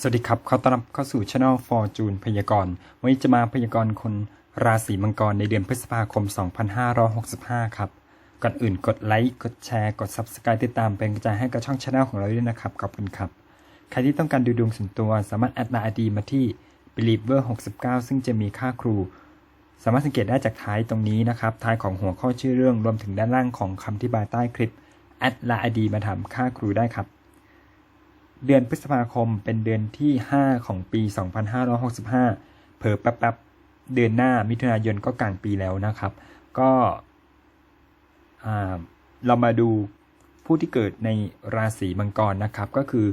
สวัสดีครับขอต้อนรับเข้าสู่ช anel Fortune พยากรณ์ วันนี้จะมาพยากรณ์คนราศีมังกรในเดือนพฤษภาคม 2565 ครับ ก่อนอื่นกดไลค์ กดแชร์ กด Subscribe ติดตามเป็นกำลังใจให้กับช่องช anel ของเราด้วยนะครับ ขอบคุณครับ ใครที่ต้องการดูดวงส่วนตัว สามารถแอดไลน์ดีมาที่ believer 69 ซึ่งจะมีค่าครู สามารถสังเกตได้จากท้ายตรงนี้นะครับ ท้ายของหัวข้อชื่อเรื่อง รวมถึงด้านล่างของคำที่บายใต้คลิป แอดไลน์ดีมาถามค่าครูได้ครับ เดือนพฤษภาคมเป็นเดือนที่ 5 ของปี 2565 เผลอแป๊บๆเดือนหน้ามิถุนายนก็กลางปีแล้วนะครับ ก็เรามาดูผู้ที่เกิดในราศีมังกรนะครับ ก็คือ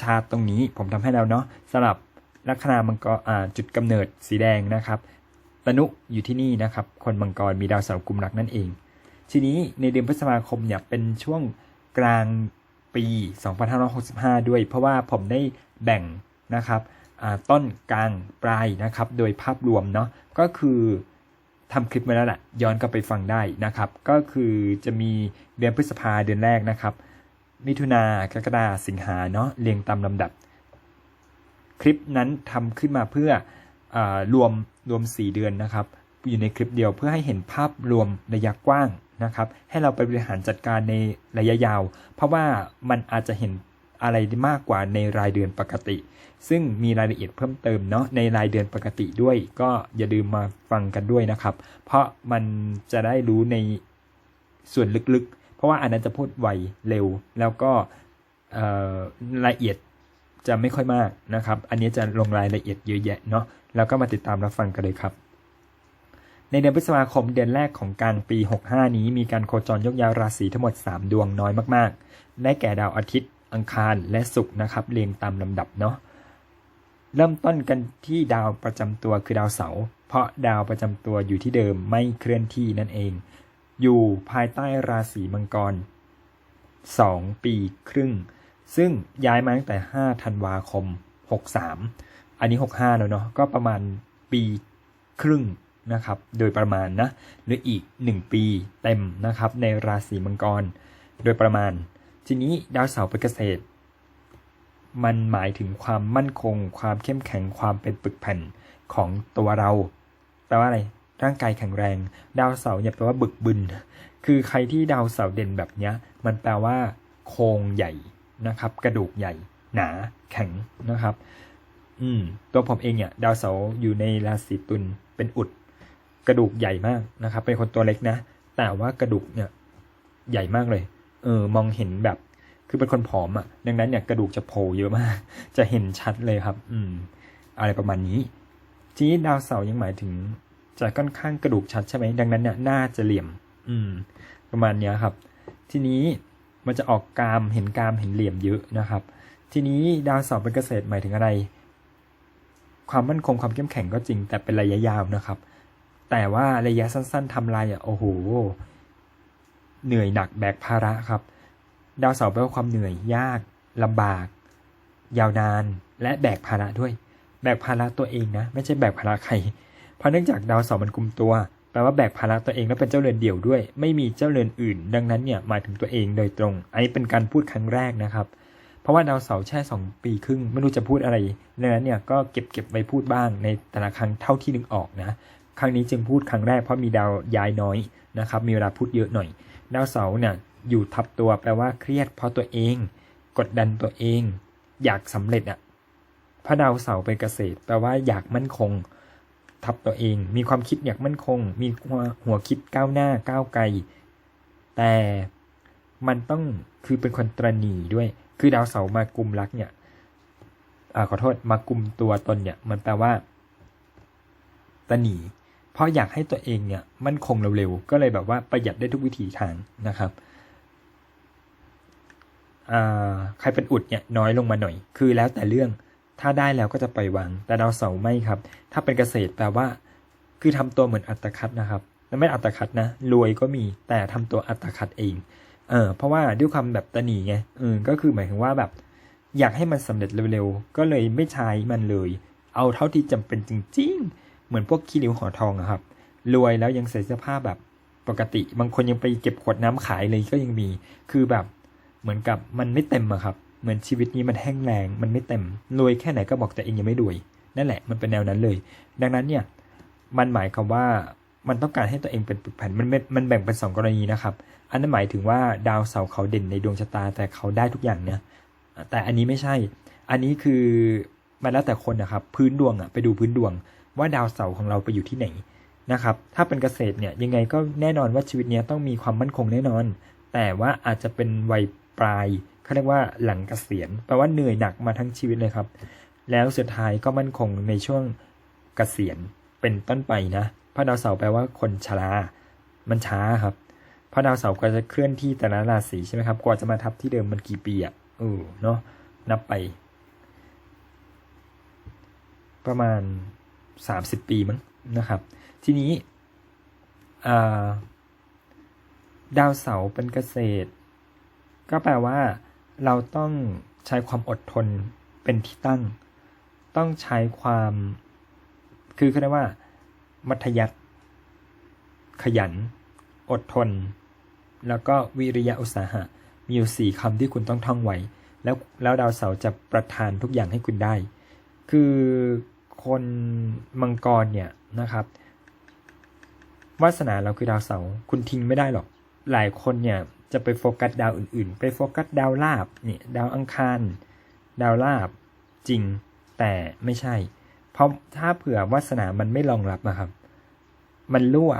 ชาตตรงนี้ผมทำให้แล้วเนาะสำหรับลัคนามังกรจุดกำเนิดสีแดงนะครับตนุอยู่ที่นี่นะครับ คนมังกรมีดาวเสาร์กุมรักนั่นเอง ทีนี้ในเดือนพฤษภาคมเนี่ยเป็นช่วงกลาง ปี 2565 ด้วย เพราะว่าผมได้แบ่งนะครับต้นกลางปลายนะครับ โดยภาพรวมเนาะก็คือทำคลิปมาแล้วแหละย้อนกลับไปฟังได้นะครับ ก็คือจะมีเดือนพฤษภาเดือนแรกนะครับ มิถุนากรกฎาสิงหาเนาะเรียงตามลำดับ คลิปนั้นทำขึ้นมาเพื่ออรวมรวม 4 เดือนนะครับ อยู่ในคลิปเดียวเพื่อให้เห็นภาพรวมระยะกว้าง นะครับ ให้เราไปบริหารจัดการในระยะยาว เพราะว่ามันอาจจะเห็นอะไรมากกว่าในรายเดือนปกติ ซึ่งมีรายละเอียดเพิ่มเติมเนาะในรายเดือนปกติด้วย ก็อย่าลืมมาฟังกันด้วยนะครับ เพราะมันจะได้รู้ในส่วนลึกๆ เพราะว่าอันนั้นจะพูดไวเร็ว แล้วก็รายละเอียดจะไม่ค่อยมากนะครับ อันนี้จะลงรายละเอียดเยอะแยะเนาะแล้วก็มาติดตามรับฟังกันเลยครับ ในเดือนพฤษภาคมเดือนแรกของกางปี 65 นี้มีการโคจรยกย้ายราศีทั้งหมด 3 ดวงน้อยมากๆ ได้แก่ดาวอาทิตย์ อังคารและศุกร์นะครับ เรียงตามลำดับเนาะเริ่มต้นกันที่ดาวประจำตัวคือดาวเสาร์เพราะดาวประจำตัวอยู่ที่เดิมไม่เคลื่อนที่นั่นเอง อยู่ภายใต้ราศีมังกร 2 ปีครึ่ง ซึ่งย้ายมาตั้งแต่ 5 ธันวาคม 63 อันนี้ 65 แล้วเนาะก็ประมาณปีครึ่ง นะครับโดยประมาณนะหรืออีก 1 ปีเต็มนะครับในราศีมังกร โดยประมาณ ทีนี้ดาวเสาร์เป็นเกษตร มันหมายถึงความมั่นคง ความเข้มแข็งความเป็นปึกแผ่นของตัวเราแปลว่าอะไรร่างกายแข็งแรง ดาวเสาร์เนี่ยแปลว่าบึกบึน คือใครที่ดาวเสาร์เด่นแบบเนี้ยมันแปลว่า โครงใหญ่นะครับ กระดูกใหญ่ หนาแข็งนะครับ อืมตัวผมเองเนี่ย ดาวเสาร์อยู่ในราศีตุลเป็นอุด กระดูกใหญ่มากนะครับ เป็นคนตัวเล็กนะ แต่ว่ากระดูกเนี่ยใหญ่มากเลย เออ มองเห็นแบบ คือเป็นคนผอมอะ่ะ ดังนั้นเนี่ยกระดูกจะโผล่เยอะมาก จะเห็นชัดเลยครับ อืม อะไรประมาณนี้ ทีนี้ดาวเสาร์ยังหมายถึง จะค่อนข้างกระดูกชัดใช่ไหม ดังนั้นเนี่ยน่าจะเหลี่ยม อืม ประมาณเนี้ยครับ ทีนี้มันจะออกกรามเห็นกรามเห็นเหลี่ยมเยอะนะครับ ทีนี้ดาวเสาร์เป็นเกษตรหมายถึงอะไร ความมั่นคงความเข้มแข็งก็จริง แต่เป็นระยะยาวนะครับ แต่ว่าระยะสั้นๆทำลายอะโอ้โห เหนื่อยหนักแบกภาระครับ ดาวเสาร์แปลว่าความเหนื่อยยากลำบาก ยาวนานและแบกภาระด้วย แบกภาระตัวเองนะ ไม่ใช่แบกภาระใคร เพราะเนื่องจากดาวเสาร์มันกลุมตัวแปลว่าแบกภาระตัวเองแล้วเป็นเจ้าเรือนเดี่ยวด้วย ไม่มีเจ้าเรือนอื่น ดังนั้นเนี่ยหมายถึงตัวเองโดยตรง อันนี้เป็นการพูดครั้งแรกนะครับ เพราะว่าดาวเสาร์แช่สองปีครึ่งไม่รู้จะพูดอะไรดังนั้นเนี่ยก็เก็บเก็บไว้พูดบ้างในแต่ละครั้งเท่าที่นึกออกนะ ครั้งนี้จึงพูดครั้งแรกเพราะมีดาวย้ายน้อยนะครับมีเวลาพูดเยอะหน่อย ดาวเสาร์เนี่ยอยู่ทับตัวแปลว่าเครียดเพราะตัวเอง กดดันตัวเอง อยากสำเร็จอะพระดาวเสาร์เป็นเกษตร แปลว่าอยากมั่นคง ทับตัวเอง มีความคิดอยากมั่นคง มีหัวหวคิดก้าวหน้าก้าวไกล แต่มันต้องคือเป็นคนตรณีด้วย คือดาวเสาร์มากุมรักเนี่ยอ่าขอโทษมากุมตัวตนเนี่ย มันแปลว่าตรณี เพราะอยากให้ตัวเองเนี่ยมั่นคงเร็วๆ ก็เลยแบบว่าประหยัดได้ทุกวิถีทางนะครับใครเป็นอุดเนี่ยน้อยลงมาหน่อย คือแล้วแต่เรื่องถ้าได้แล้วก็จะปล่อยวาง แต่ดาวเสาร์ไม่ครับ ถ้าเป็นเกษตรแปลว่า คือทำตัวเหมือนอัตคัดนะครับแล้วไม่อัตคัดนะรวยก็มีแต่ทำตัวอัตคัดเองเออเพราะว่าด้วยความแบบตะหนีไงเออก็คือหมายถึงว่าแบบ อยากให้มันสำเร็จเร็วๆ ก็เลยไม่ใช้มันเลย เอาเท่าที่จำเป็นจริง ๆ เหมือนพวกขี้ริ้วห่อทองอะครับ รวยแล้วยังใส่เสื้อผ้าแบบปกติ บางคนยังไปเก็บขวดน้ำขายเลยก็ยังมี คือแบบเหมือนกับมันไม่เต็มอะครับ เหมือนชีวิตนี้มันแห้งแรง มันไม่เต็ม รวยแค่ไหนก็บอกตัวเองยังไม่รวย นั่นแหละ มันเป็นแนวนั้นเลย ดังนั้นเนี่ย มันหมายความว่ามันต้องการให้ตัวเองเป็นปึกแผ่น มันม,มันแบ่งเป็นสองกรณีนะครับ อันนั้นหมายถึงว่าดาวเสาเขาเด่นในดวงชะตาแต่เขาได้ทุกอย่างเนี่ย แต่อันนี้ไม่ใช่ อันนี้คือมันแล้วแต่คนนะครับ พื้นดวงอะไปดูพื้นดวง ว่าดาวเสาร์ของเราไปอยู่ที่ไหนนะครับ ถ้าเป็นเกษตรเนี่ยยังไงก็แน่นอนว่าชีวิตเนี้ยต้องมีความมั่นคงแน่นอน แต่ว่าอาจจะเป็นวัยปลายเขาเรียกว่าหลังเกษียณแปลว่าเหนื่อยหนักมาทั้งชีวิตเลยครับ แล้วสุดท้ายก็มั่นคงในช่วงเกษียณเป็นต้นไปนะพราะดาวเสาร์แปลว่าคนชรา มันช้าครับพราะดาวเสาร์ก็จะเคลื่อนที่แต่ละราศีใช่ไหมครับ กว่าจะมาทับที่เดิมมันกี่ปีอะเออเนาะนับไป ประมาณ สามสิบปีมั้งนะครับ ทีนี้ดาวเสาเป็นเกษตร ก็แปลว่า เราต้องใช้ความอดทนเป็นที่ตั้ง ต้องใช้ความ คือเขาเรียกว่า มัธยัติขยัน อดทน แล้วก็วิริยะอุตสาหะ มีอยู่สี่คำที่คุณต้องท่องไว้ แล้วแล้วดาวเสาจะประทานทุกอย่างให้คุณได้ คือ คนมังกรเนี่ยนะครับวาสนาเราคือดาวเสาร์คุณทิ้งไม่ได้หรอก หลายคนเนี่ยจะไปโฟกัสดาวอื่นๆ ไปโฟกัสดาวลาบเนี่ยดาวอังคาร ดาวลาบจริงแต่ไม่ใช่ เพราะถ้าเผื่อวาสนามันไม่รองรับนะครับ มันรั่ว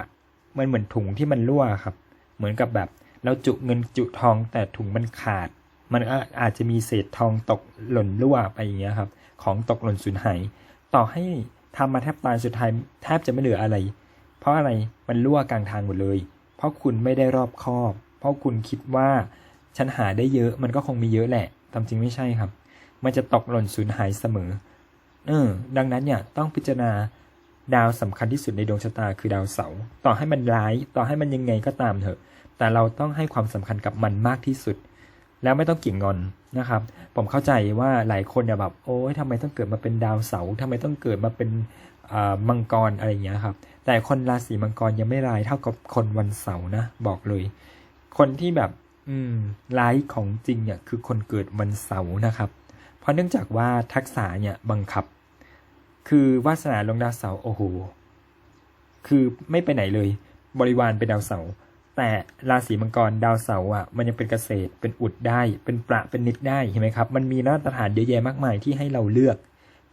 มันเหมือนถุงที่มันรั่วครับ เหมือนกับแบบเราจุเงินจุทองแต่ถุงมันขาด มันก็อาจจะมีเศษทองตกหล่นรั่วไปอย่างเงี้ยครับ ของตกหล่นสูญหาย ต่อให้ทำมาแทบตายสุดท้ายแทบจะไม่เหลืออะไร เพราะอะไรมันรั่วกลางทางหมดเลย เพราะคุณไม่ได้รอบคอบ เพราะคุณคิดว่าฉันหาได้เยอะมันก็คงมีเยอะแหละตามจริงไม่ใช่ครับ มันจะตกหล่นสูญหายเสมอ เออ ดังนั้นเนี่ยต้องพิจารณาดาวสำคัญที่สุดในดวงชะตาคือดาวเสาร์ต่อให้มันร้าย ต่อให้มันยังไงก็ตามเถอะ แต่เราต้องให้ความสำคัญกับมันมากที่สุด แล้วไม่ต้องเกี่ยงงอนนะครับ ผมเข้าใจว่าหลายคนเนี่ยแบบโอ้ยทำไมต้องเกิดมาเป็นดาวเสาร์ทำไมต้องเกิดมาเป็นมังกรอะไรอย่างเงี้ยครับ แต่คนราศีมังกรยังไม่ร้ายเท่ากับคนวันเสาร์นะ บอกเลย คนที่แบบ อืมร้ายของจริงเนี่ยคือคนเกิดวันเสาร์นะครับ เพราะเนื่องจากว่าทักษะเนี่ยบังคับ คือวาสนาลงดาวเสาร์โอ้โหคือไม่ไปไหนเลย บริวารเป็นดาวเสาร์ แต่ราศีมังกรดาวเสาร์อะมันยังเป็นเกษตรเป็นอุดได้ เป็นประเป็นนิดได้เห็นไหมครับ มันมีมาตรฐานเยอะแยะมากมายที่ให้เราเลือก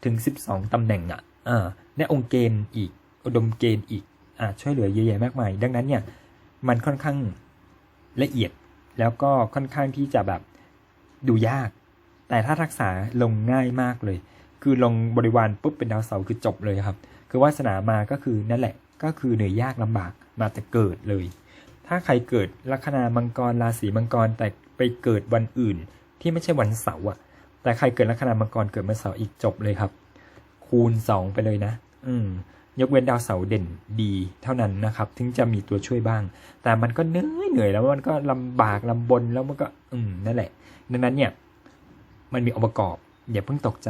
ถึง 12 ตำแหน่งอะอ่าและองค์เกณฑ์อีกอุดมเกณฑ์อีกอ่าช่วยเหลือเยอะแยะมากมาย ดังนั้นเนี่ยมันค่อนข้างละเอียดแล้วก็ค่อนข้างที่จะแบบดูยาก แต่ถ้าทักษะลงง่ายมากเลย คือลงบริวารปุ๊บเป็นดาวเสาร์คือจบเลยครับ คือวาสนามาก็คือนั่นแหละก็คือเหนื่อยยากลำบากมาแต่เกิดเลย ถ้าใครเกิดลัคนามังกรราศีมังกรแต่ไปเกิดวันอื่น ที่ไม่ใช่วันเสาร์อะแต่ใครเกิดลัคนามังกรเกิดวันเสาร์อีกจบเลยครับ คูณสองไปเลยนะ อืม ยกเว้นดาวเสาร์เด่นดีเท่านั้นนะครับ ถึงจะมีตัวช่วยบ้าง แต่มันก็เหนื่อยเหนื่อยแล้วมันก็ลำบากลำบนแล้วมันก็ อืมนั่นแหละ ดังนั้นเนี่ย มันมีองค์ประกอบอย่าเพิ่งตกใจ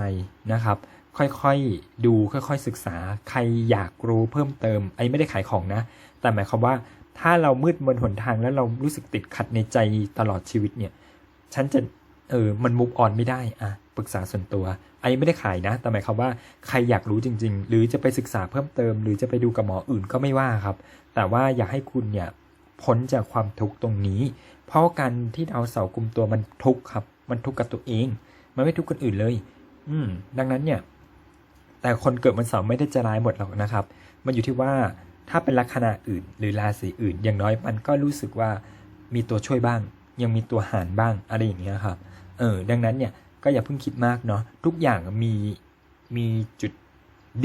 นะครับค่อยๆ ดูค่อยๆ ศึกษา ใครอยากรู้เพิ่มเติมไอ้ไม่ได้ขายของนะ แต่หมายความว่า ถ้าเรามืดมนหนทางแล้วเรารู้สึกติดขัดในใจตลอดชีวิตเนี่ย ฉันจะเออมันมุกออนไม่ได้อะปรึกษาส่วนตัวไอ้ไม่ได้ขายนะ แต่หมายความว่าใครอยากรู้จริง ๆ หรือจะไปศึกษาเพิ่มเติม หรือจะไปดูกับหมออื่นก็ไม่ว่าครับ แต่ว่าอยากให้คุณเนี่ยพ้นจากความทุกข์ตรงนี้ เพราะการที่ดาวเสาร์กลุ่มตัวมันทุกข์ครับ มันทุกข์กับตัวเอง มันไม่ทุกข์คนอื่นเลย อืม ดังนั้นเนี่ย แต่คนเกิดวันเสาร์ไม่ได้จะร้ายหมดหรอกนะครับ มันอยู่ที่ว่า ถ้าเป็นลัคนาอื่น หรือราศีอื่น อย่างน้อยมันก็รู้สึกว่ามีตัวช่วยบ้าง ยังมีตัวหารบ้างอะไรอย่างเงี้ยครับ เออ ดังนั้นเนี่ยก็อย่าเพิ่งคิดมากเนาะทุกอย่างมีมีจุด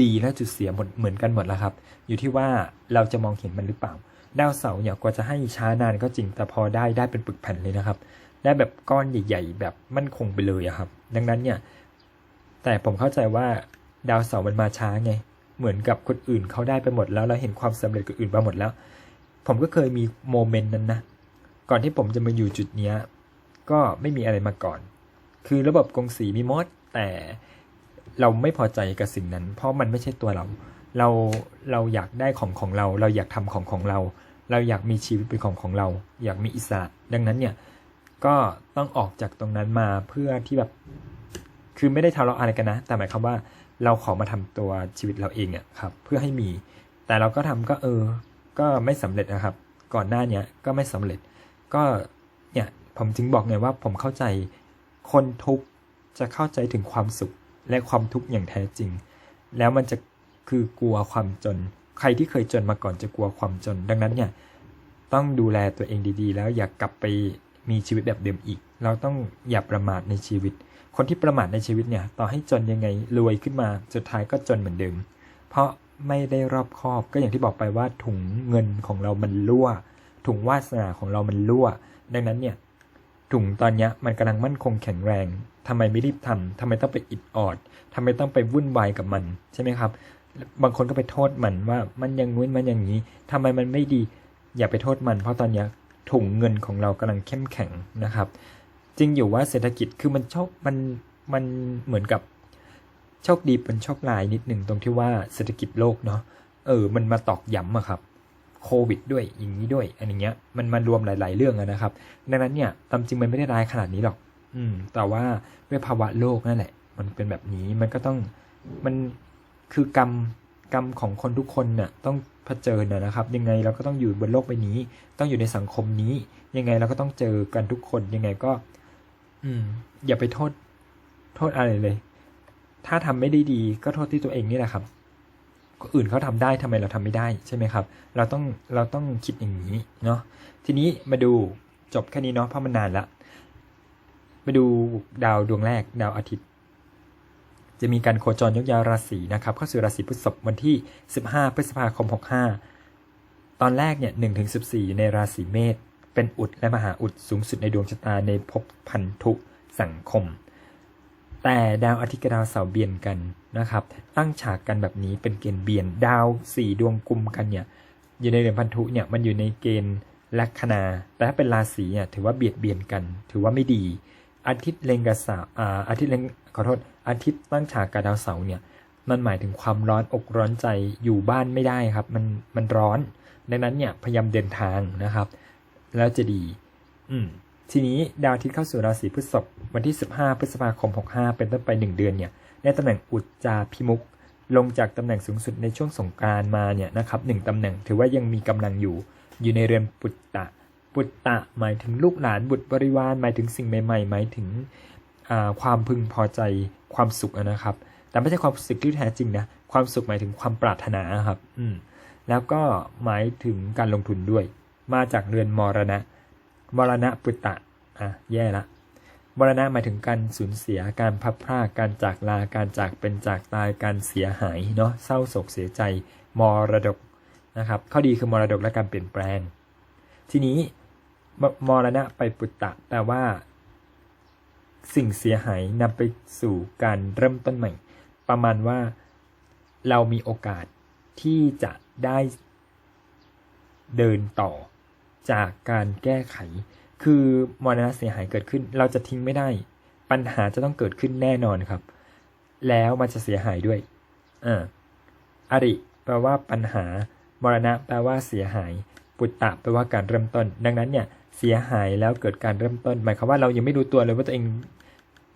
ดีและจุดเสียหมดเหมือนกันหมดแล้วครับ อยู่ที่ว่าเราจะมองเห็นมันหรือเปล่า ดาวเสาร์เนี่ยกว่าจะให้ช้านานก็จริงแต่พอได้ได้เป็นปึกแผ่นเลยนะครับ ได้แบบก้อนใหญ่ ๆ แบบมั่นคงไปเลยอะครับ ดังนั้นเนี่ย แต่ผมเข้าใจว่าดาวเสาร์มันมาช้าไง เหมือนกับคนอื่นเขาได้ไปหมดแล้วเราเห็นความสำเร็จกับอื่นมาหมดแล้ว ผมก็เคยมีโมเมนต์นั้นนะก่อนที่ผมจะมาอยู่จุดเนี้ยก็ไม่มีอะไรมาก่อน คือระบบกงสีมีมดแต่เราไม่พอใจกับสิ่งนั้น เพราะมันไม่ใช่ตัวเรา เราเราอยากได้ของของเรา เราอยากทำของของเรา เราอยากมีชีวิตเป็นของของเรา อยากมีอิสระ ดังนั้นเนี่ยก็ต้องออกจากตรงนั้นมาเพื่อที่แบบ คือไม่ได้ทะเลาะอะไรกันนะ แต่หมายความว่าเราขอมาทำตัวชีวิตเราเองอะครับ เพื่อให้มี แต่เราก็ทำก็เออ ก็ไม่สำเร็จนะครับ ก่อนหน้าเนี้ยก็ไม่สำเร็จ ก็เนี่ยผมจึงบอกไงว่าผมเข้าใจคนทุกข์จะเข้าใจถึงความสุขและความทุกข์อย่างแท้จริง แล้วมันจะคือกลัวความจน ใครที่เคยจนมาก่อนจะกลัวความจน ดังนั้นเนี่ยต้องดูแลตัวเองดีๆ แล้วอย่ากกลับไปมีชีวิตแบบเดิมอีก เราต้องอย่าประมาทในชีวิต คนที่ประมาทในชีวิตเนี่ย ต่อให้จนยังไงรวยขึ้นมาสุดท้ายก็จนเหมือนเดิม เพราะไม่ได้รอบคอบก็อย่างที่บอกไปว่าถุงเงินของเรามันรั่ว ถุงวาสนาของเรามันรั่ว ดังนั้นเนี่ยถุงตอนนี้มันกำลังมั่นคงแข็งแรงทำไมไม่รีบทำทำไมต้องไปอิดออดทำไมต้องไปวุ่นวายกับมันใช่ไหมครับ บางคนก็ไปโทษมันว่ามันยังงู้นมันอย่างนี้ทำไมมันไม่ดีอย่าไปโทษมัน เพราะตอนนี้ถุงเงินของเรากำลังเข้มแข็งนะครับ จริงอยู่ว่าเศรษฐกิจคือมันโชคมันมันเหมือนกับโชคดีเป็นโชคร้ายนิดหนึ่งตรงที่ว่าเศรษฐกิจโลกเนาะเออ มันมาตอกย้ำอะครับโควิดด้วยอย่างนี้ด้วยอันเนี้ยมันมารวมหลาย ๆ เรื่องอะนะครับ ดังนั้นเนี่ยตามจริงมันไม่ได้ร้ายขนาดนี้หรอก อืม แต่ว่าด้วยภาวะโลกนั่นแหละ มันเป็นแบบนี้มันก็ต้องมันคือกรรมกรรมของคนทุกคนเนี่ยต้องเผชิญนะครับ ยังไงเราก็ต้องอยู่บนโลกใบนี้ ต้องอยู่ในสังคมนี้ ยังไงเราก็ต้องเจอกันทุกคนยังไงก็ อืม อย่าไปโทษ โทษอะไรเลย ถ้าทำไม่ได้ดีก็โทษที่ตัวเองนี่แหละครับคนอื่นเขาทำได้ทำไมเราทำไม่ได้ใช่ไหมครับ เราต้องเราต้องคิดอย่างนี้เนาะทีนี้มาดูจบแค่นี้เนาะเพราะมันนานละมาดูดาวดวงแรกดาวอาทิตย์ จะมีการโคจรยกยาวราศีนะครับเข้าสู่ราศีพฤษภวันที่ 15 พฤษภาคม 65 ตอนแรกเนี่ย1ถึง14ในราศีเมษ เป็นอุดและมหาอุดสูงสุดในดวงชะตาในภพพันธุสังคม แต่ดาวอาทิตย์กับดาวเสาร์เบียนกันนะครับ ตั้งฉากกันแบบนี้เป็นเกณฑ์เบียนดาวสี่ดวงกลุ่มกันเนี่ยอยู่ในเดือนพันธุเนี่ยมันอยู่ในเกณฑ์ลัคนา แต่ถ้าเป็นราศีเนี่ยถือว่าเบียดเบียนกัน ถือว่าไม่ดี อาทิตย์เล็งกับเสาร์อ่าอาทิตย์เล็งขอโทษอาทิตย์ตั้งฉากกับดาวเสาร์เนี่ยมันหมายถึงความร้อนอกร้อนใจอยู่บ้านไม่ได้ครับ มันมันร้อน ดังนั้นเนี่ยพยายามเดินทางนะครับ แล้วจะดี อืม ทีนี้ดาวอาทิตย์เข้าสู่ราศีพฤษภวันที่ 15 พฤษภาคม 65 เป็นต้นไป 1 เดือนเนี่ยในตำแหน่งอุจจาพิมุกลงจากตำแหน่งสูงสุดในช่วงสงกรานต์มาเนี่ยนะครับหนึ่งตำแหน่งถือว่ายังมีกำลังอยู่ อยู่ในเรือนปุตตะ ปุตตะหมายถึงลูกหลานบุตรบริวารหมายถึงสิ่งใหม่ ๆ หมายถึงอ่าความพึงพอใจความสุขอะนะครับ แต่ไม่ใช่ความสุขที่แท้จริงนะความสุขหมายถึงความปรารถนาครับ อืมแล้วก็หมายถึงการลงทุนด้วย มาจากเรือนมรณะมรณะปุตตะอะแย่ละมรณะหมายถึงการสูญเสียการพัดพรากการจากลาการจากเป็นจากตายการเสียหายเนาะเศร้าโศกเสียใจมรดกนะครับข้อดีคือมรดกและการเปลี่ยนแปลง ทีนี้มมรณะไปปุตตะแปลว่า สิ่งเสียหายนำไปสู่การเริ่มต้นใหม่ ประมาณว่าเรามีโอกาสที่จะได้เดินต่อ จากการแก้ไข คือมรณะเสียหายเกิดขึ้น เราจะทิ้งไม่ได้ ปัญหาจะต้องเกิดขึ้นแน่นอนครับ แล้วมันจะเสียหายด้วยอ่าอริแปลว่าปัญหามรณะแปลว่าเสียหาย ปุตตะแปลว่าการเริ่มต้น ดังนั้นเนี่ยเสียหายแล้วเกิดการเริ่มต้น หมายความว่าเรายังไม่รู้ตัวเลยว่าตัวเอง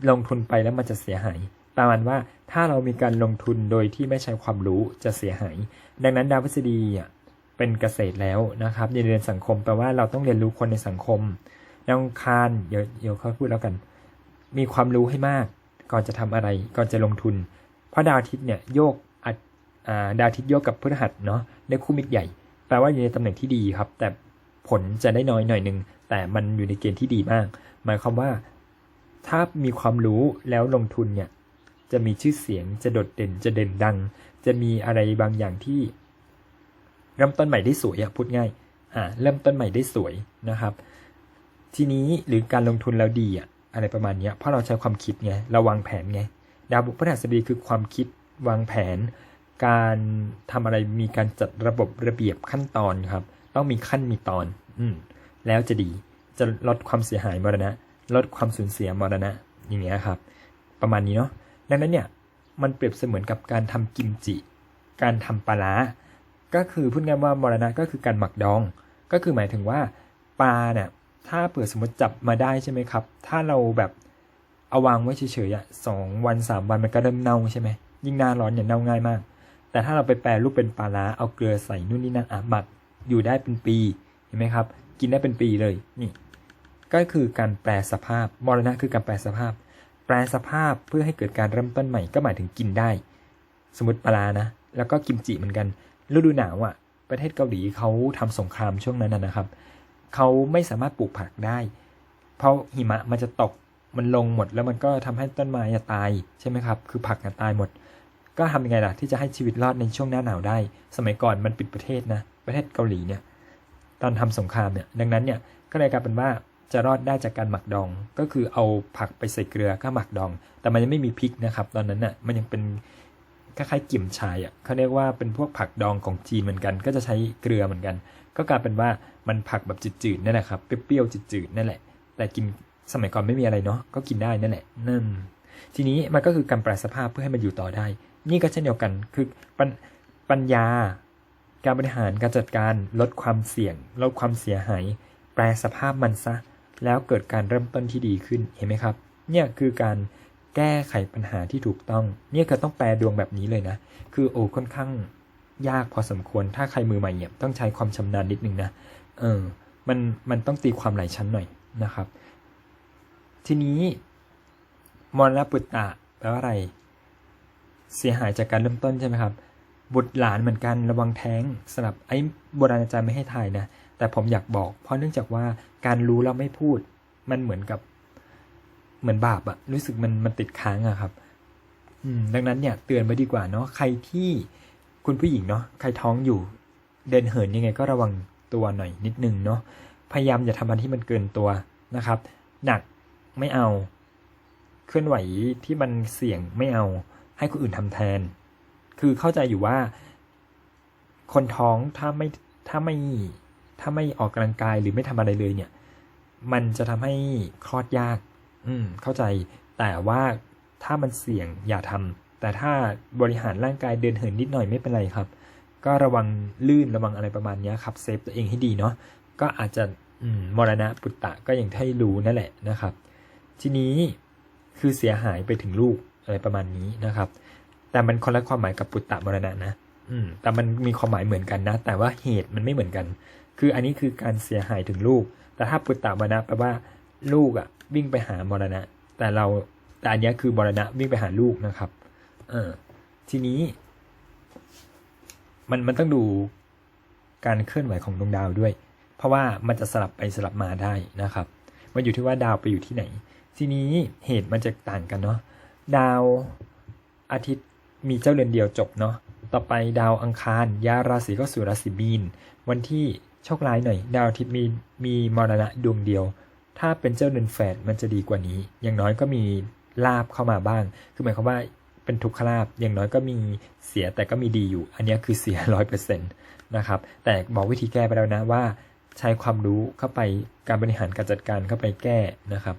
ลงทุนไปแล้วมันจะเสียหายประมาณว่าถ้าเรามีการลงทุนโดยที่ไม่ใช้ความรู้จะเสียหาย ดังนั้นดาวพฤษฎีอะ เป็นเกษตรแล้วนะครับเรียนสังคมแปลว่าเราต้องเรียนรู้คนในสังคมดาวอังคารเดี๋ยวเดี๋ยวเขาพูดแล้วกัน มีความรู้ให้มาก ก่อนจะทำอะไรก่อนจะลงทุน เพราะดาวอาทิตย์เนี่ยโยกอัดอ่าดาวอาทิตย์โยกกับพฤหัสเนาะในคู่มิตรใหญ่ แปลว่าอยู่ในตำแหน่งที่ดีครับ แต่ผลจะได้น้อยหน่อยหนึ่งแต่มันอยู่ในเกณฑ์ที่ดีมาก หมายความว่า ถ้ามีความรู้แล้วลงทุนเนี่ยจะมีชื่อเสียงจะโดดเด่นจะเด่นดัง จะมีอะไรบางอย่างที่ เริ่มต้นใหม่ได้สวยอะพูดง่ายอ่าเริ่มต้นใหม่ได้สวยนะครับ ทีนี้หรือการลงทุนแล้วดีอะอะไรประมาณเนี้ยเพราะเราใช้ความคิดไงเราวางแผนไงดาวพฤหัสบดีคือความคิดวางแผน การทำอะไรมีการจัดระบบระเบียบขั้นตอนครับ ต้องมีขั้นมีตอน อืมแล้วจะดีจะลดความเสียหายมรณะ ลดความสูญเสียมรณะ อย่างเงี้ยครับ ประมาณนี้เนาะดังนั้นเนี่ยมันเปรียบเสมือนกับการทำกิมจิ การทำปลาร้า ก็คือพูดง่ายๆว่ามรณะก็คือการหมักดอง ก็คือหมายถึงว่าปลาเนี่ยถ้าเผื่อสมมติจับมาได้ใช่ไหมครับ ถ้าเราแบบเอาวางไว้เฉยๆสองวันสามวันมันก็เริ่มเน่าใช่ไหมยิ่งหน้าร้อนเนี่ยเน่าง่ายมาก แต่ถ้าเราไปแปรรูปเป็นปลาร้าเอาเกลือใส่นู่นนี่นั่นอะหมักอยู่ได้เป็นปีเห็นไหมครับ กินได้เป็นปีเลยนี่ก็คือการแปลสภาพมรณะคือการแปลสภาพ แปลสภาพเพื่อให้เกิดการเริ่มต้นใหม่ก็หมายถึงกินได้ สมมติปลานะ แล้วก็กิมจิเหมือนกัน ฤดูหนาวอะ่ะ ประเทศเกาหลีเขาทำสงครามช่วงนั้นนะครับเขาไม่สามารถปลูกผักได้ เพราะหิมะมันจะตกมันลงหมดแล้วมันก็ทำให้ต้นไม้ตายใช่ไหมครับ คือผักตายหมด ก็ทำยังไงล่ะที่จะให้ชีวิตรอดในช่วงหน้าหนาวได้ สมัยก่อนมันปิดประเทศนะ ประเทศเกาหลีเนี่ย ตอนทำสงครามเนี่ย ดังนั้นเนี่ย ก็เลยกลายเป็นว่าจะรอดได้จากการหมักดอง ก็คือเอาผักไปใส่เกลือก็หมักดอง แต่มันยังไม่มีพริกนะครับ ตอนนั้นน่ะ มันยังเป็น คล้ายๆกิ่มชายอะเขาเรียกว่าเป็นพวกผักดองของจีนเหมือนกัน ก็จะใช้เกลือเหมือนกัน ก็กลายเป็นว่ามันผักแบบจืดๆนั่นแหละครับเปรี้ยวๆจืดๆนั่นแหละ แต่กินสมัยก่อนไม่มีอะไรเนาะก็กินได้นั่นแหละนั่นทีนี้มันก็คือการแปลสภาพเพื่อให้มันอยู่ต่อได้ นี่ก็เช่นเดียวกันคือปปัญญา การบริหารการจัดการลดความเสี่ยง ลดความเสียหาย แปลสภาพมันซะ แล้วเกิดการเริ่มต้นที่ดีขึ้นเห็นไหมครับ เนี่ยคือการ แก้ไขปัญหาที่ถูกต้อง เนี่ยคือต้องแปลดวงแบบนี้เลยนะ คือโอ้ค่อนข้างยากพอสมควร ถ้าใครมือใหม่เนี่ยต้องใช้ความชำนาญนิดนึงนะ เออ มันมันต้องตีความหลายชั้นหน่อยนะครับ ทีนี้มรณปุตตะแปลว่าอะไร เสียหายจากการเริ่มต้นใช่ไหมครับ บุตรหลานเหมือนกันระวังแท้งสำหรับไอ้โบราณอาจารย์ไม่ให้ทายนะ แต่ผมอยากบอก เพราะเนื่องจากว่าการรู้แล้วไม่พูด มันเหมือนกับ เหมือนบาปอะรู้สึกมันมันติดค้างอะครับ อืม ดังนั้นเนี่ย เตือนไว้ดีกว่าเนาะใครที่คุณผู้หญิงเนาะใครท้องอยู่ เดินเหินยังไงก็ระวังตัวหน่อยนิดนึงเนาะพยายามอย่าทำอะไรที่มันเกินตัวนะครับ หนักไม่เอา เคลื่อนไหวที่มันเสี่ยงไม่เอา ให้คนอื่นทำแทน คือเข้าใจอยู่ว่า คนท้องถ้าไม่ถ้าไม่ถ้าไม่ออกกำลังกายหรือไม่ทำอะไรเลยเนี่ย มันจะทำให้คลอดยาก อืม เข้าใจ แต่ว่าถ้ามันเสี่ยงอย่าทำแต่ถ้าบริหารร่างกายเดินเหินนิดหน่อยไม่เป็นไรครับ ก็ระวังลื่นระวังอะไรประมาณนี้ครับเซฟตัวเองให้ดีเนาะ ก็อาจจะอืมมรณะปุตตะก็อย่างที่ให้รู้นั่นแหละนะครับ ทีนี้คือเสียหายไปถึงลูกอะไรประมาณนี้นะครับ แต่มันคนละความหมายกับปุตตะมรณะนะ อืม แต่มันมีความหมายเหมือนกันนะ แต่ว่าเหตุมันไม่เหมือนกัน คืออันนี้คือการเสียหายถึงลูก แต่ถ้าปุตตะมรณะแปลว่า ลูกอะ่ะ วิ่งไปหามรณะ แต่เราแต่อันนี้คือมรณะวิ่งไปหาลูกนะครับ เออ ทีนี้ มันมันต้องดูการเคลื่อนไหวของดวงดาวด้วย เพราะว่ามันจะสลับไปสลับมาได้นะครับ มันอยู่ที่ว่าดาวไปอยู่ที่ไหน ทีนี้เหตุมันจะต่างกันเนาะดาวอาทิตย์มีเจ้าเรือนเดียวจบเนาะต่อไปดาวอังคารย้าราศีก็สู่ราศีมีน วันที่โชคร้ายหน่อย ดาวอาทิตย์มีมีมรณะดวงเดียว ถ้าเป็นเจ้าเรือนแฝดมันจะดีกว่านี้ อย่างน้อยก็มีลาบเข้ามาบ้าง คือหมายความว่าเป็นทุกขลาบ อย่างน้อยก็มีเสียแต่ก็มีดีอยู่ อันนี้คือเสียร้อยเปอร์เซ็นต์นะครับ แต่บอกวิธีแก้ไปแล้วนะว่า ใช้ความรู้เข้าไปการบริหารการจัดการเข้าไปแก้นะครับ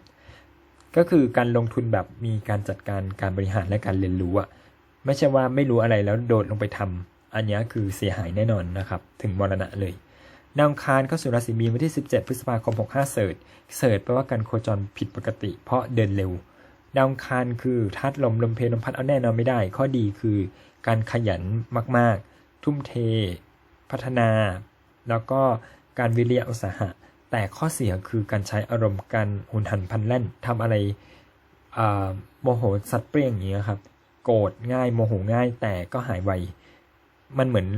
ก็คือการลงทุนแบบมีการจัดการการบริหารและการเรียนรู้อะไม่ใช่ว่าไม่รู้อะไรแล้วโดดลงไปทำอันนี้คือเสียหายแน่นอนนะครับ ถึงมรณะเลย ดาวคารเข้าสู่ราศีมีนวันที่ 17 พฤษภาคม 65 เสิร์ชเสิร์ชแปลว่าการโคจรผิดปกติ เพราะเดินเร็ว ดาวคารคือธาตุลมลมเพลลมพัดเอาแน่นอนไม่ได้ ข้อดีคือการขยันมาก ๆ ทุ่มเท พัฒนา แล้วก็การวิริยะอุตสาหะ แต่ข้อเสียคือการใช้อารมณ์การหุนหันพันแล่นทำอะไรโมโหสัตว์เปรี้ยงอย่างเงี้ยครับ โกรธง่ายโมโหง่ายแต่ก็หายไว มันเหมือน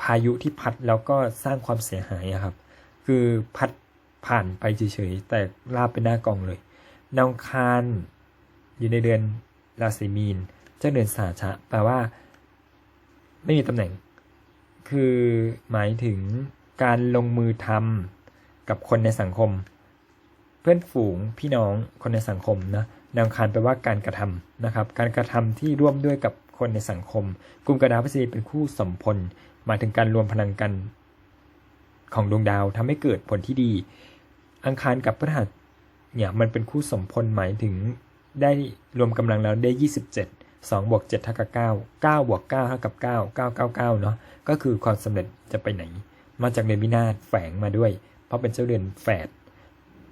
พายุที่พัดแล้วก็สร้างความเสียหายครับ คือพัดผ่านไปเฉยๆแต่ลาบไปหน้ากองเลยดาวอังคารอยู่ในเดือนราศีมีน เจ้าเดือนสาชะแปลว่า ไม่มีตำแหน่ง คือหมายถึงการลงมือทำกับคนในสังคม เพื่อนฝูงพี่น้องคนในสังคมนะดาวอังคารแปลว่าการกระทำนะครับ การกระทำที่ร่วมด้วยกับคนในสังคม กลุ่มกระดาษพฤษฎีเป็นคู่สมพล หมายถึงการรวมพลังกัน ของดวงดาวทำให้เกิดผลที่ดี อังคารกับพฤหัสเนี่ยมันเป็นคู่สมพลหมายถึงได้รวมกำลังแล้วได้ 27 2บวก7เท่ากับ9 9บวก9เท่ากับ9 999เนาะก็คือความสำเร็จจะไปไหน มาจากเดือนวินาศแฝงมาด้วย เพราะเป็นเจ้าเดือนแฝด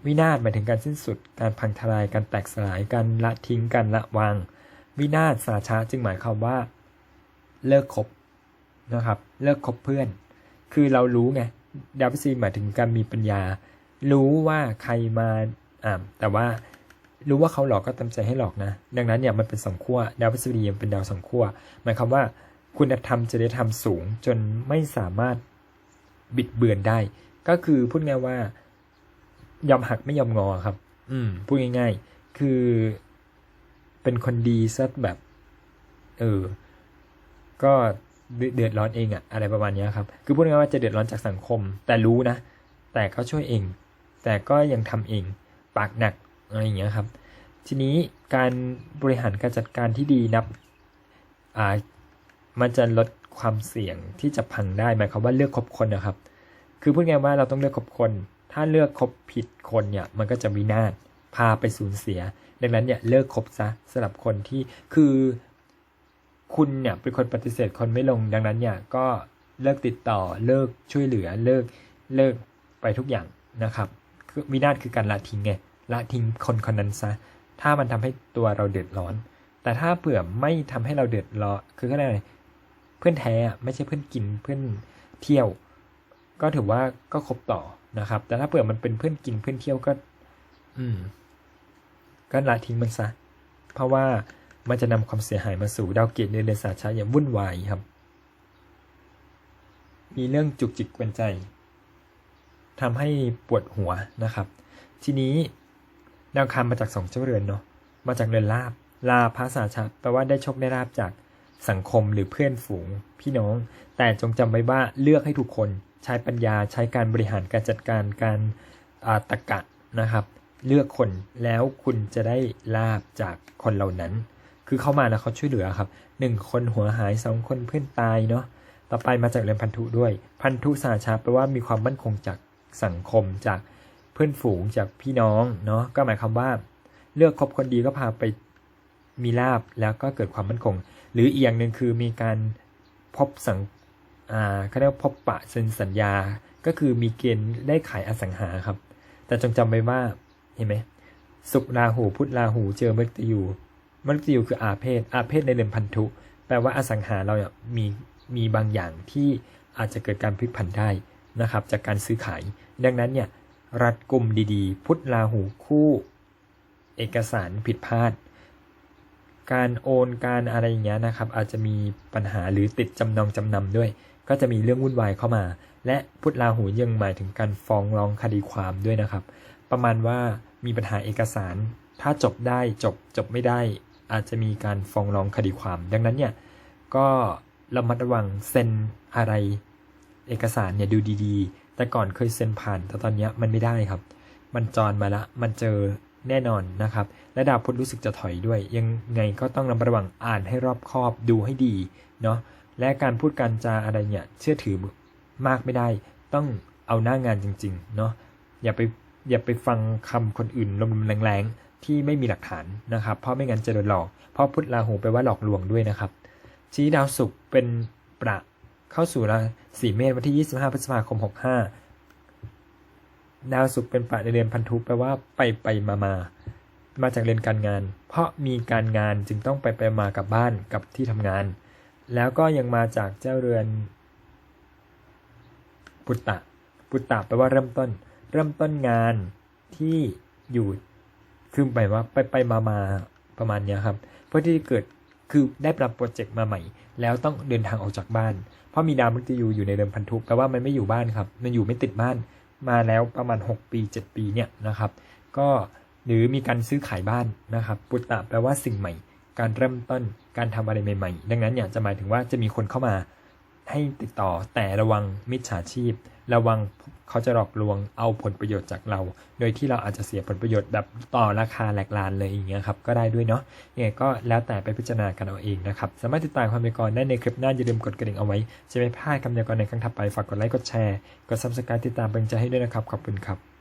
วินาศหมายถึงการสิ้นสุด การพังทลายการแตกสลายการละทิ้งการละวาง วินาศสาชะจึงหมายความว่า เลิกคบ นะครับ เลิกคบเพื่อน คือเรารู้ไงดาวพฤหัสบดีหมายถึงการมีปัญญา รู้ว่าใครมาอ่าแต่ว่ารู้ว่าเขาหลอกก็เต็มใจให้หลอกนะ ดังนั้นเนี่ยมันเป็นสองขั้วดาวพฤหัสบดีมันเป็นดาวสองขั้วหมายความว่าคุณธรรมจริยธรรมสูง จนไม่สามารถบิดเบือนได้ ก็คือพูดง่ายว่า ยอมหักไม่ยอมงอครับ อืมพูดง่าย ๆ คือเป็นคนดีซะแบบ เออ ก็ เดือดร้อนเองอะอะไรประมาณนี้ครับ คือพูดง่ายๆว่าจะเดือดร้อนจากสังคม แต่รู้นะ แต่เขาช่วยเอง แต่ก็ยังทำเอง ปากหนักอะไรอย่างเงี้ยครับ ทีนี้การบริหารการจัดการที่ดีนับอ่ามันจะลดความเสี่ยงที่จะพังได้หมายความว่าเลือกคบคนนะครับ คือพูดง่ายๆว่าเราต้องเลือกคบคน ถ้าเลือกคบผิดคนเนี่ยมันก็จะวินาศพาไปสูญเสีย ดังนั้นเนี่ยเลิกคบซะสำหรับคนที่คือ คุณเนี่ยเป็นคนปฏิเสธคนไม่ลงดังนั้นเนี่ยก็เลิกติดต่อเลิกช่วยเหลือเลิกเลิกไปทุกอย่างนะครับคือวินาศคือการละทิ้งไงละทิ้งคนคนนั้นซะถ้ามันทำให้ตัวเราเดือดร้อน แต่ถ้าเผื่อไม่ทำให้เราเดือดร้อนคือก็อะไรเพื่อนแท้อะไม่ใช่เพื่อนกินเพื่อนเที่ยว ก็ถือว่าก็คบต่อนะครับ แต่ถ้าเผื่อมันเป็นเพื่อนกินเพื่อนเที่ยวก็ อืมก็ละทิ้งมันซะเพราะว่า มันจะนำความเสียหายมาสู่ดาวเกตในเรือนสาชาอย่างวุ่นวายครับ มีเรื่องจุกจิกกวนใจทำให้ปวดหัวนะครับ ทีนี้ดาวอังคามาจากสองเจ้าเรือนเนาะ มาจากเรือนลาบ ลาภาษาชาแปลว่าได้โชคได้ลาบจากสังคมหรือเพื่อนฝูง พี่น้อง แต่จงจำไว้ว่าเลือกให้ถูกคน ใช้ปัญญาใช้การบริหารการจัดการการาตะกะนะครับ เลือกคนแล้วคุณจะได้ลาบจากคนเหล่านั้น คือเข้ามาแล้วเขาช่วยเหลือครับหนึ่งคนหัวหายสองคนเพื่อนตายเนาะต่อไปมาจากเรือนพันธุด้วย พันธุสาชาแปลว่ามีความมั่นคงจากสังคมจากเพื่อนฝูงจากพี่น้องเนาะก็หมายความว่า เลือกคบคนดีก็พาไปมีลาบแล้วก็เกิดความมั่นคง หรืออีกอย่างหนึ่งคือมีการพบสังอ่าเขาเรียกว่าพบปะเซ็นสัญญา ก็คือมีเกณฑ์ได้ขายอสังหาครับ แต่จงจำไว้ว่าเห็นไหมสุขราหูพุทธราหูเจอมฤตยู มฤตยูคืออาเพศอาเพศในเดือนพันธุ แปลว่าอสังหาเราเนี่ยมีมีบางอย่างที่อาจจะเกิดการพลิกผันได้นะครับจากการซื้อขาย ดังนั้นเนี่ยรัดกลุ่มดีๆ พุทธราหูคู่ เอกสารผิดพลาด การโอนการอะไรอย่างเงี้ยนะครับ อาจจะมีปัญหาหรือติดจำนองจำนำด้วย ก็จะมีเรื่องวุ่นวายเข้ามา และพุทธราหูยังหมายถึงการฟ้องร้องคดีความด้วยนะครับ ประมาณว่ามีปัญหาเอกสาร ถ้าจบได้จบจบไม่ได้ อาจจะมีการฟ้องร้องคดีความ ดังนั้นเนี่ยก็ระมัดระวังเซ็นอะไรเอกสารเนี่ยดูดีๆ แต่ก่อนเคยเซ็นผ่าน แต่ตอนนี้มันไม่ได้ครับ มันจรมาละ มันเจอแน่นอนนะครับ และดาวพุธรู้สึกจะถอยด้วย ยังไงก็ต้องระมัดระวังอ่านให้รอบคอบดูให้ดีเนาะ และการพูดการจาอะไรเนี่ยเชื่อถือมากไม่ได้ ต้องเอาหน้างานจริงๆ เนาะ อย่าไปอย่าไปฟังคำคนอื่นลมๆแรงๆ ที่ไม่มีหลักฐานนะครับ เพราะไม่งั้นจะโดนหลอก เพราะพุทธราหูแปว่าหลอกลวงด้วยนะครับ ชี้ดาวศุกร์เป็นประเข้าสู่ราศีเมษวันที่ 25พฤษภาคม 65 ดาวศุกร์เป็นประในเดือนพันธุแปลว่าไปไปมามามาจากเรือนการงาน เพราะมีการงานจึงต้องไปไปมากับบ้านกับที่ทำงาน แล้วก็ยังมาจากเจ้าเรือนปุตตะปุตตะแปลว่าเริ่มต้น เริ่มต้นงานที่อยู่ คือหมายว่าไปไปมามาประมาณเนี้ยครับ เพื่อที่จะเกิดคือได้ปรับโปรเจกต์มาใหม่ แล้วต้องเดินทางออกจากบ้าน เพราะมีดาวมฤตยูอยู่ในเรือนพันธุแปลว่ามันไม่อยู่บ้านครับ มันอยู่ไม่ติดบ้านมาแล้วประมาณ 6 ปี 7 ปีเนี่ยนะครับ ก็หรือมีการซื้อขายบ้านนะครับ ปุตตะแปลว่าสิ่งใหม่ การเริ่มต้นการทำอะไรใหม่ ๆ ดังนั้นเนี่ยจะหมายถึงว่าจะมีคนเข้ามาให้ติดต่อแต่ระวังมิจฉาชีพ ระวังเขาจะหลอกลวงเอาผลประโยชน์จากเรา โดยที่เราอาจจะเสียผลประโยชน์แบบต่อราคาแหลกลานเลยอย่างเงี้ยครับ ก็ได้ด้วยเนาะยังไงก็แล้วแต่ไปพิจารณากันเอาเองนะครับ สามารถติดตามความพยากรได้ในคลิปหน้าอย่าลืมกดกระดิ่งเอาไว้ จะไม่พลาดคำพยากรในครั้งถัดไปฝากกดไลค์กดแชร์กดซับสไครต์ติดตามเป็นใจให้ด้วยนะครับขอบคุณครับ